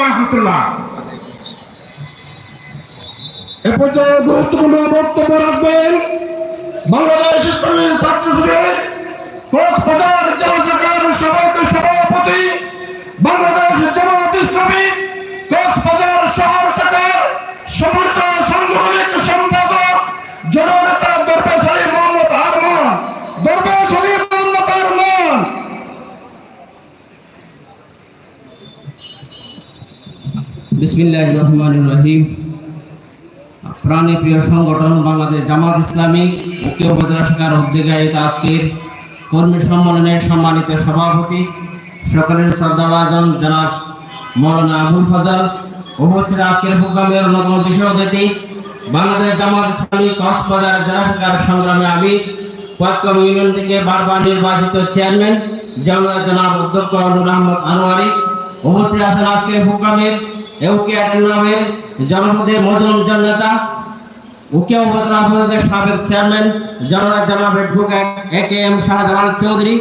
রহমতুল্লাহ এ পর্যায়ে গুরুত্বপূর্ণ বক্তব্য রাখবেন বাংলাদেশ ইসলামী ছাত্র শিবির কক্সবাজার জেলা শাখার সভাপতি বাংলাদেশ জামাত ইসলামী। বিসমিল্লাহ রহমান রহিম। প্রাণী প্রিয় সংগঠন বাংলাদেশ জামাত ইসলামী উপজেলা শাখার আজকের কর্মী সম্মেলনের সম্মানিত সভাপতি সকলের শ্রদ্ধাভাজন জনাব মৌলানা আবুল ফজল। আজকের প্রোগ্রামের অন্যতম বিষয় অতিথি বাংলাদেশ জামাত ইসলামী কক্সবাজার জেলা শাখার সংগ্রামে আমি পয়কম ইউনিয়ন থেকে বারবার নির্বাচিত চেয়ারম্যান জনাব জনাব অধ্যক্ষ আনোয়ারি। উপস্থিত আছেন আজকের প্রোগ্রামের chairman A K M Chowdhury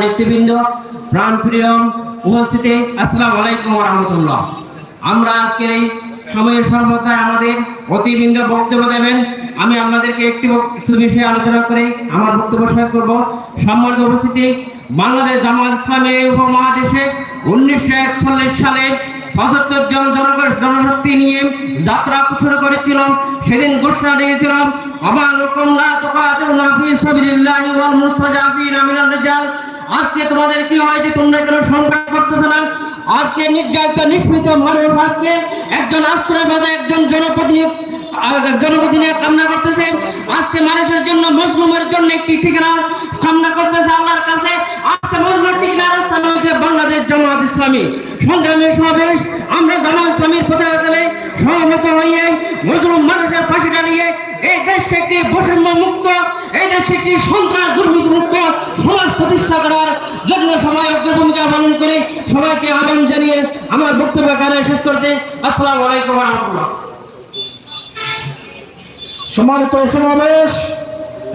নেতৃবৃন্দ উপস্থিতি আলাইকুম আমরা আজকের এই আমাদের অতিবৃন্দ বক্তব্য দেবেন। আমি আপনাদেরকে একটি বিষয়ে আলোচনা করে আমার বক্তব্য শেষ করব। সম্মানিত উপস্থিতি, বাংলাদেশ জামাত ইসলামী উপমহাদেশে উনিশশো একচল্লিশ সালে পঁচাত্তর জন জনশক্তি নিয়ে যাত্রা শুরু করেছিল সেদিন ঘোষণা দিয়েছিলাম আজকে তোমাদের কি হয়েছে তোমরা কেন সংখ্যা করতেছো না? আজকে নির্যাতিত নিষ্পৃত মানুষ আজকে একজন আশ্রয়বাদে, একজন জনপ্রতিনিধি জনপ্রতিনিধি কামনা করতেছে। আজকে মানুষের জন্য মুসলিমের জন্য একটি ঠিকানা কামনা করতেছে আল্লাহর কাছে। ইসলামী সংগ্রামী সমাবেশ, আমরা জামাত ইসলামীর প্রতিবাদে সহমত হইয়ে মুসলিম মানুষের পাশে দাঁড়িয়ে এই দেশকে একটি বৈষম্য মুক্ত এই দেশকে একটি সন্ত্রাস দুর্নীতি মুক্ত সমাজ প্রতিষ্ঠা করার জন্য সবাই অগ্র ভূমিকা পালন করে সবাইকে আহ্বান জানিয়ে আমার বক্তব্য এখানে শেষ করতে আসসালামু আলাইকুম রহমতুল্লাহ সম্মানিত সমাবেশ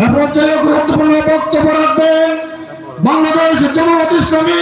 এ পর্যায়ে গুরুত্বপূর্ণ বক্তব্য রাখবেন। বাংলাদেশ জামাত ইসলামী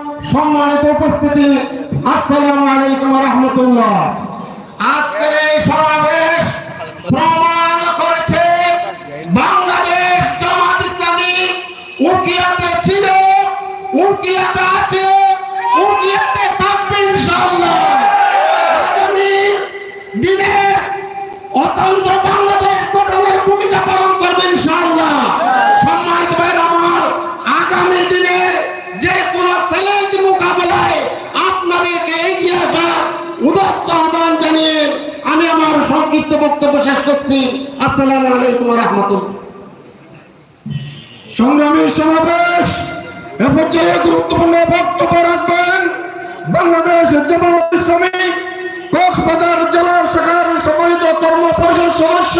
সম্মানিত উপস্থিতি আসসালামু আলাইকুম রহমতুল্লাহ। আজকের এই সমাবেশ আহ্বান জানিয়ে আমি আমার সংক্ষিপ্ত বক্তব্য শেষ করছি। আসসালাম আলাইকুম রহমতুল সংগ্রামী সমাবেশ, এ পর্যায়ে গুরুত্বপূর্ণ বক্তব্য রাখবেন বাংলাদেশ জামাত ইসলামী, কক্সবাজার জেলা শাখার সম্মানিত কর্ম পরিষদ সদস্য